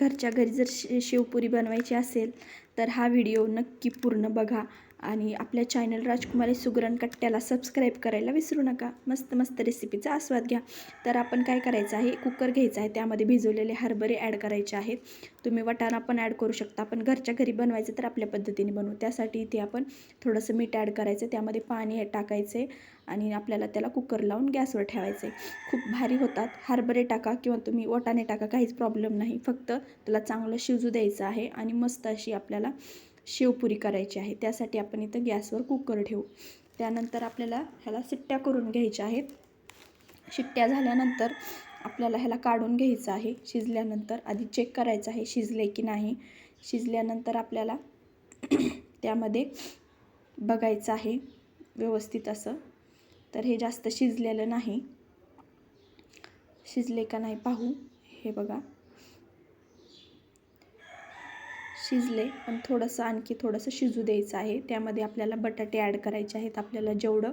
घरच्या घरी जर शे शेवपुरी बनवायची असेल तर हा व्हिडिओ नक्की पूर्ण बघा. आणि आपल्या चॅनल राजकुमारी सुगरण कट्ट्याला सबस्क्राईब करायला विसरू नका. मस्त मस्त रेसिपीचा आस्वाद घ्या. तर आपण काय करायचं आहे? कुकर घ्यायचा आहे. त्यामध्ये भिजवलेले हरभरे ॲड करायचे आहेत. तुम्ही वटाणा पण ॲड करू शकता. आपण घरच्या घरी बनवायचं तर आपल्या पद्धतीने बनवू. त्यासाठी इथे आपण थोडंसं मीठ ॲड करायचं. त्यामध्ये पाणी टाकायचं आहे आणि आपल्याला त्याला कुकर लावून गॅसवर ठेवायचं. आहे खूप भारी होतात. हरभरे टाका किंवा तुम्ही वटाणे टाका. काहीच प्रॉब्लेम नाही. फक्त त्याला चांगलं शिजू द्यायचं आहे आणि मस्त अशी आपल्याला शेवपुरी करायची आहे. त्यासाठी आपण इथं गॅसवर कुकर ठेवू. त्यानंतर आपल्याला ह्याला शिट्ट्या करून घ्यायच्या आहेत. शिट्ट्या झाल्यानंतर आपल्याला ह्याला काढून घ्यायचं आहे. शिजल्यानंतर आधी चेक करायचं आहे शिजले की नाही. शिजल्यानंतर आपल्याला त्यामध्ये बघायचं आहे व्यवस्थित असं. तर हे जास्त शिजलेलं नाही. शिजले का नाही पाहू. हे बघा. शिजले पण थोडंसं आणखी थोडंसं शिजू द्यायचं आहे. त्यामध्ये आपल्याला बटाटे ॲड करायचे आहेत. आपल्याला जेवढं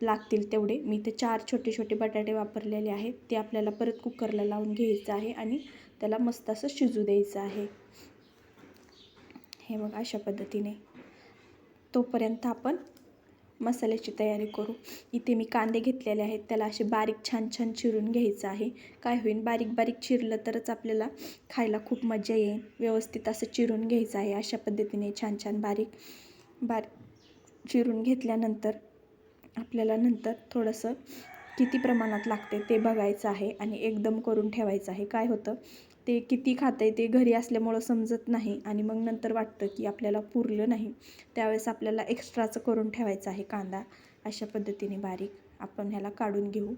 लागतील तेवढे. मी ते चार छोटे छोटे बटाटे वापरलेले आहेत. ते आपल्याला परत कुकरला लावून घ्यायचं आहे आणि त्याला मस्त असं शिजू द्यायचं आहे. हे मग अशा पद्धतीने. तोपर्यंत आपण मसाल्याची तयारी करू. इथे मी कांदे घेतलेले आहेत. त्याला असे बारीक छान छान चिरून घ्यायचं आहे. काय होईल बारीक बारीक चिरलं तरच आपल्याला खायला खूप मजा येईल. व्यवस्थित असं चिरून घ्यायचं आहे. अशा पद्धतीने छान छान बारीक बारीक चिरून घेतल्यानंतर आपल्याला नंतर थोडंसं किती प्रमाणात लागते ते बघायचं आहे आणि एकदम करून ठेवायचं आहे. काय होतं? ते किती खातं आहे ते घरी असल्यामुळं समजत नाही आणि मग नंतर वाटतं की आपल्याला पुरलं नाही. त्यावेळेस आपल्याला एक्स्ट्राचं करून ठेवायचं आहे कांदा. अशा पद्धतीने बारीक आपण ह्याला काढून घेऊ.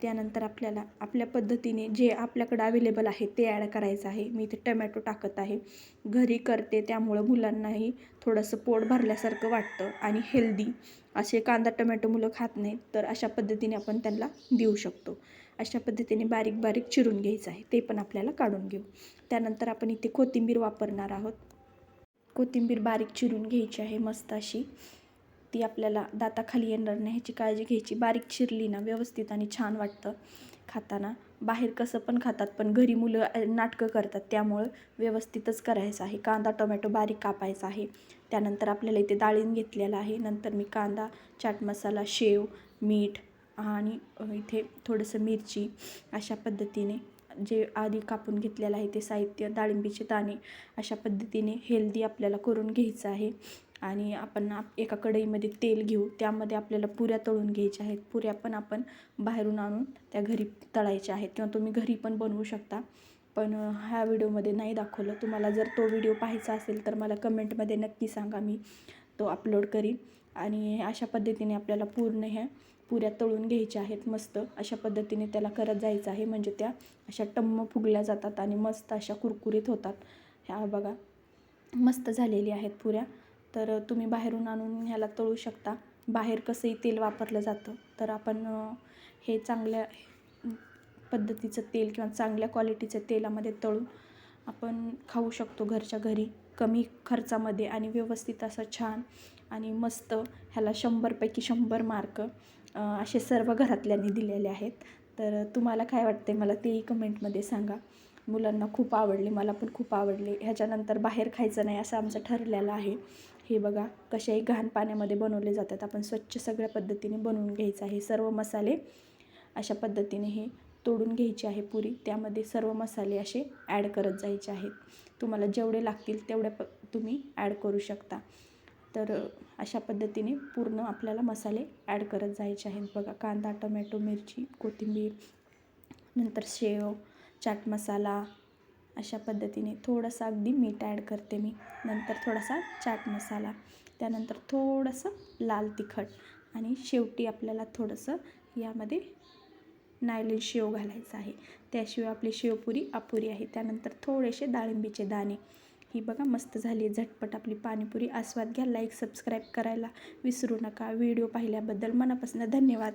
त्यानंतर आपल्याला आपल्या पद्धतीने जे आपल्याकडं अवेलेबल आहे ते ॲड करायचं आहे. मी इथे टमॅटो टाकत आहे. घरी करते त्यामुळं मुलांनाही थोडंसं पोट भरल्यासारखं वाटतं आणि हेल्दी असे कांदा टमॅटो मुलं खात नाहीत तर अशा पद्धतीने आपण त्यांना देऊ शकतो. अशा पद्धतीने बारीक बारीक चिरून घ्यायचं आहे. ते पण आपल्याला काढून घेऊ. त्यानंतर आपण इथे कोथिंबीर वापरणार आहोत. कोथिंबीर बारीक चिरून घ्यायची आहे मस्त अशी. ती आपल्याला दाताखाली येणार नाही ह्याची काळजी घ्यायची. बारीक चिरली ना व्यवस्थित आणि छान वाटतं खाताना. बाहेर कसं पण खातात पण घरी मुलं नाटकं करतात त्यामुळं व्यवस्थितच करायचं आहे. कांदा टोमॅटो बारीक कापायचा आहे. त्यानंतर आपल्याला इथे डाळीन घेतलेला आहे. नंतर मी कांदा चाट मसाला शेव मीठ आणि इथे थोडंसं मिरची अशा पद्धतीने जे आधी कापून घेतलेलं आहे ते साहित्य डाळिंबीचे दाणे अशा पद्धतीने हेल्दी आपल्याला करून घ्यायचं आहे. आणि आपण एका कढईमध्ये तेल घेऊ त्यामध्ये आपल्याला पुऱ्या तळून घ्यायच्या आहेत. पुऱ्या पण आपण बाहेरून आणून त्या घरी तळायच्या आहेत किंवा तुम्ही घरी पण बनवू शकता. पण ह्या व्हिडिओमध्ये नाही दाखवलं. तुम्हाला जर तो व्हिडिओ पाहायचा असेल तर मला कमेंटमध्ये नक्की सांगा. मी तो अपलोड करीन. आणि अशा पद्धतीने आपल्याला पूर्ण ह्या पुऱ्या तळून घ्यायच्या आहेत मस्त. अशा पद्धतीने त्याला करत जायचं आहे. म्हणजे त्या अशा टम्म फुगल्या जातात आणि मस्त अशा कुरकुरीत होतात. ह्या बघा. मस्त झालेली आहेत पुऱ्या. तर तुम्ही बाहेरून आणून ह्याला तळू शकता. बाहेर कसंही तेल वापरलं जातं. तर आपण हे चांगल्या पद्धतीचं तेल किंवा चांगल्या क्वालिटीचं तेलामध्ये तळून आपण खाऊ शकतो घरच्या घरी. कमी खर्चामध्ये आणि व्यवस्थित असं छान आणि मस्त ह्याला शंभरपैकी शंभर मार्क असे सर्व घरातल्यांनी दिलेले आहेत. तर तुम्हाला काय वाटते मला तेही कमेंटमध्ये सांगा. मुलांना खूप आवडले मला पण खूप आवडले. ह्याच्यानंतर बाहेर खायचं नाही असं आमचं ठरलेलं आहे. हे बघा कशाही घाण पाण्यामध्ये बनवले जातात. आपण स्वच्छ सगळ्या पद्धतीने बनवून घ्यायचं आहे. सर्व मसाले अशा पद्धतीने हे तोडून घ्यायची आहे पुरी. त्यामध्ये सर्व मसाले असे ॲड करत जायचे आहेत. तुम्हाला जेवढे लागतील तेवढे प तुम्ही ॲड करू शकता. तर अशा पद्धतीने पूर्ण आपल्याला मसाले ॲड करत जायचे आहेत. बघा कांदा टमॅटो मिरची कोथिंबीर नंतर शेव चाट मसाला अशा पद्धतीने थोडंसं अगदी मीठ ॲड करते मी. नंतर थोडासा चाट मसाला त्यानंतर थोडंसं लाल तिखट आणि शेवटी आपल्याला थोडंसं यामध्ये नायलिन शेव घालायचं आहे. त्याशिवाय आपली शेवपुरी अपुरी आहे. त्यानंतर थोडेसे डाळिंबीचे दाणे ही बघा मस्त झाली झटपट आपली पाणीपुरी. आस्वाद घ्या लाईक सबस्क्राईब करायला विसरू नका. व्हिडिओ पाहिल्याबद्दल मनापासून धन्यवाद.